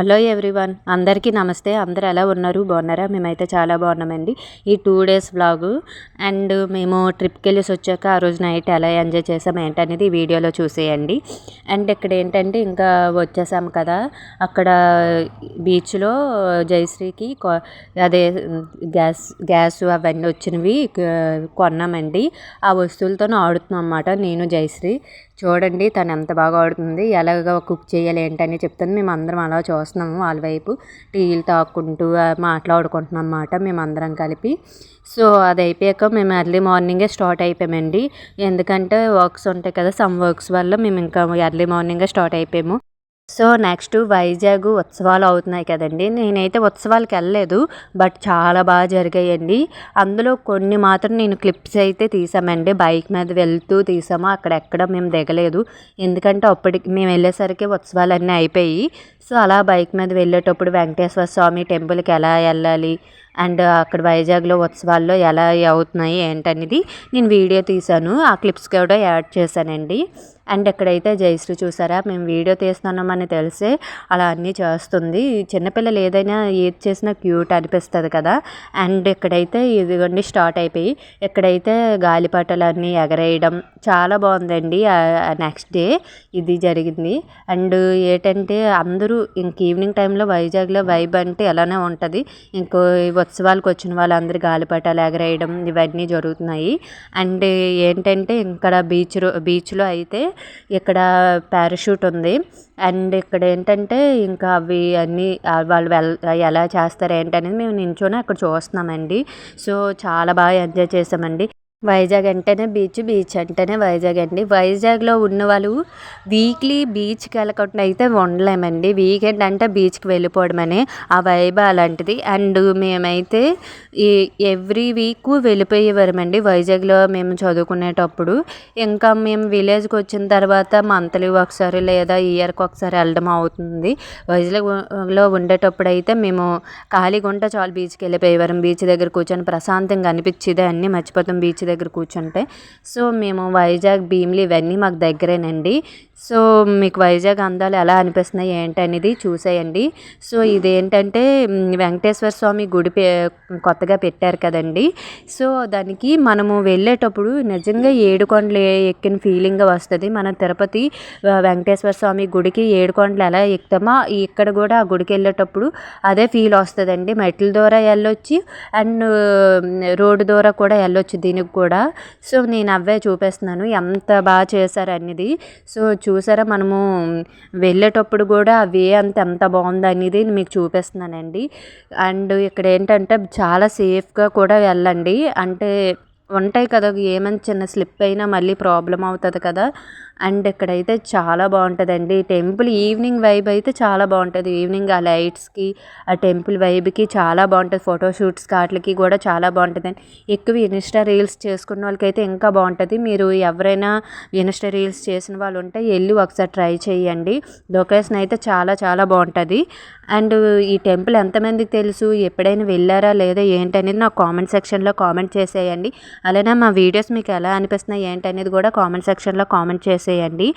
Hello everyone అందరికీ నమస్తే. అందరు ఎలా ఉన్నారు? బాగున్నారా? మేమైతే చాలా బాగున్నామండి. ఈ టూ డేస్ బ్లాగు అండ్ మేము ట్రిప్కి వెళ్ళేసి వచ్చాక ఆ రోజు నైట్ ఎలా ఎంజాయ్ చేసాం ఏంటనేది ఈ వీడియోలో చూసేయండి. అండ్ ఇక్కడ ఏంటంటే ఇంకా వచ్చేసాం కదా అక్కడ బీచ్లో జయశ్రీకి అదే గ్యాస్ గ్యాస్ అవన్నీ వచ్చినవి కొన్నామండి. ఆ వస్తువులతోనే ఆడుతున్నాం అన్నమాట నేను జయశ్రీ. చూడండి తను ఎంత బాగా ఆడుతుంది ఎలాగ కుక్ చేయాలి ఏంటని చెప్తాను. మేము అందరం అలా చూస్తాం చూస్తున్నాము వాళ్ళ వైపు. టీలు తాక్కుంటూ మాట్లాడుకుంటున్నాం అన్నమాట మేము అందరం కలిపి. సో అది అయిపోయాక మేము ఎర్లీ మార్నింగే స్టార్ట్ అయిపోయామండి. ఎందుకంటే వర్క్స్ ఉంటాయి కదా సమ్ వర్క్స్ వల్ల మేము ఇంకా ఎర్లీ మార్నింగే స్టార్ట్ అయిపోయాము. సో నెక్స్ట్ వైజాగ్ ఉత్సవాలు అవుతున్నాయి కదండి. నేనైతే ఉత్సవాలకు వెళ్ళలేదు బట్ చాలా బాగా జరిగాయండి. అందులో కొన్ని మాత్రం నేను క్లిప్స్ అయితే తీసామండి. బైక్ మీద వెళ్తూ తీసాము. అక్కడెక్కడ మేము దిగలేదు. ఎందుకంటే అప్పటికి మేము వెళ్ళేసరికి ఉత్సవాలు అన్నీ అయిపోయి సో అలా బైక్ మీద వెళ్ళేటప్పుడు వెంకటేశ్వర స్వామి టెంపుల్కి ఎలా వెళ్ళాలి? అండ్ అక్కడ వైజాగ్లో ఉత్సవాల్లో ఎలా అవుతున్నాయి ఏంటనేది నేను వీడియో తీశాను. ఆ క్లిప్స్ కూడా యాడ్ చేశానండి. అండ్ ఎక్కడైతే జయశ్రీ చూసారా మేము వీడియో తీస్తున్నామని తెలిసే అలా అన్నీ చేస్తుంది. చిన్నపిల్లలు ఏదైనా ఏది చేసినా క్యూట్ అనిపిస్తుంది కదా. అండ్ ఇక్కడైతే ఇదిగోండి స్టార్ట్ అయిపోయి ఎక్కడైతే గాలిపటాలు అన్నీ ఎగరేయడం చాలా బాగుందండి. నెక్స్ట్ డే ఇది జరిగింది. అండ్ ఏంటంటే అందరూ ఇంక ఈవినింగ్ టైంలో వైజాగ్లో వైబ్ అంటే ఎలానే ఉంటుంది. ఇంకో ఉత్సవాలకు వచ్చిన వాళ్ళందరూ గాలిపటాలు ఎగరేయడం ఇవన్నీ జరుగుతున్నాయి. అండ్ ఏంటంటే ఇక్కడ బీచ్ బీచ్లో అయితే ఇక్కడ పారాషూట్ ఉంది. అండ్ ఇక్కడ ఏంటంటే ఇంకా అవి అన్నీ వాళ్ళు వెల్ ఎలా చేస్తారు ఏంటనేది మేము నించొని అక్కడ చూస్తున్నామండి. సో చాలా బాగా ఎంజాయ్ చేసామండి వైజాగ్ అంటేనే బీచ్ బీచ్ అంటేనే వైజాగ్ అండి. వైజాగ్లో ఉన్న వాళ్ళు వీక్లీ బీచ్కి వెళ్ళకుండా అయితే ఉండలేమండి. వీకెండ్ అంటే బీచ్కి వెళ్ళిపోవడమనే ఆ వైబ్ అలాంటిది. అండ్ మేమైతే ఈ ఎవ్రీ వీక్ వెళ్ళిపోయేవారమండి వైజాగ్లో మేము చదువుకునేటప్పుడు. ఇంకా మేము విలేజ్కి వచ్చిన తర్వాత మంత్లీ ఒకసారి లేదా ఇయర్కి ఒకసారి వెళ్ళడం అవుతుంది. వైజాగ్లో ఉండేటప్పుడు అయితే మేము ఖాళీగా ఉంటే చాలు బీచ్కి వెళ్ళిపోయేవారం. బీచ్ దగ్గర కూర్చొని ప్రశాంతంగా అనిపించేది అన్నీ మర్చిపోతాం. బీచ్ దగ్గర కూర్చుంటే. సో మేము వైజాగ్ భీమిలి ఇవన్నీ మాకు దగ్గరేనండి. సో మీకు వైజాగ్ అందాలు ఎలా అనిపిస్తున్నాయి ఏంటి అనేది చూసేయండి. సో ఇదేంటంటే వెంకటేశ్వర స్వామి గుడి పే కొత్తగా పెట్టారు కదండి. సో దానికి మనము వెళ్ళేటప్పుడు నిజంగా ఏడుకొండలు ఎక్కిన ఫీలింగ్ వస్తుంది. మన తిరుపతి వెంకటేశ్వర స్వామి గుడికి ఏడుకొండలు ఎలా ఎక్కుతామో ఇక్కడ కూడా ఆ గుడికి వెళ్ళేటప్పుడు అదే ఫీల్ వస్తుందండి. మెట్ల ద్వారా వెళ్ళొచ్చు అండ్ రోడ్డు ద్వారా కూడా వెళ్ళొచ్చు దీనికి కూడా. సో నేను అవే చూపిస్తున్నాను. ఎంత బాగా చేశారు అనేది సో చూసారా మనము వెళ్ళేటప్పుడు కూడా అవే అంత ఎంత బాగుంది అనేది మీకు చూపిస్తున్నానండి. అండ్ ఇక్కడ ఏంటంటే చాలా సేఫ్గా కూడా వెళ్ళండి. అంటే ఉంటాయి కదా ఏమైనా చిన్న స్లిప్ అయినా మళ్ళీ ప్రాబ్లం అవుతుంది కదా. అండ్ ఇక్కడైతే చాలా బాగుంటుందండి. టెంపుల్ ఈవినింగ్ వైబ్ అయితే చాలా బాగుంటుంది. ఈవినింగ్ ఆ లైట్స్కి ఆ టెంపుల్ వైబ్కి చాలా బాగుంటుంది. ఫోటోషూట్స్ వాటికి కూడా చాలా బాగుంటుంది. ఎక్కువ ఇన్స్టా రీల్స్ చేసుకున్న వాళ్ళకైతే ఇంకా బాగుంటుంది. మీరు ఎవరైనా ఇన్స్టా రీల్స్ చేసిన వాళ్ళు ఉంటే వెళ్ళి ఒకసారి ట్రై చేయండి. లొకేషన్ అయితే చాలా చాలా బాగుంటుంది. అండ్ ఈ టెంపుల్ ఎంతమందికి తెలుసు? ఎప్పుడైనా వెళ్ళారా లేదా? ఏంటనేది నాకు కామెంట్ సెక్షన్లో కామెంట్ చేసేయండి. అలానే మా వీడియోస్ మీకు ఎలా అనిపిస్తున్నాయి ఏంటనేది కూడా కామెంట్ సెక్షన్లో కామెంట్ చేసేయండి.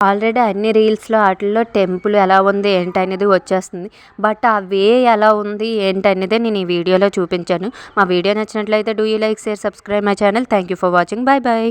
ఆల్రెడీ అన్ని రీల్స్లో వాటిల్లో టెంపుల్ ఎలా ఉంది ఏంటనేది వచ్చేస్తుంది. బట్ ఆ వే ఎలా ఉంది ఏంటనేదే నేను ఈ వీడియోలో చూపించాను. మా వీడియో నచ్చినట్లయితే do you like share subscribe my channel. Thank you for watching. Bye bye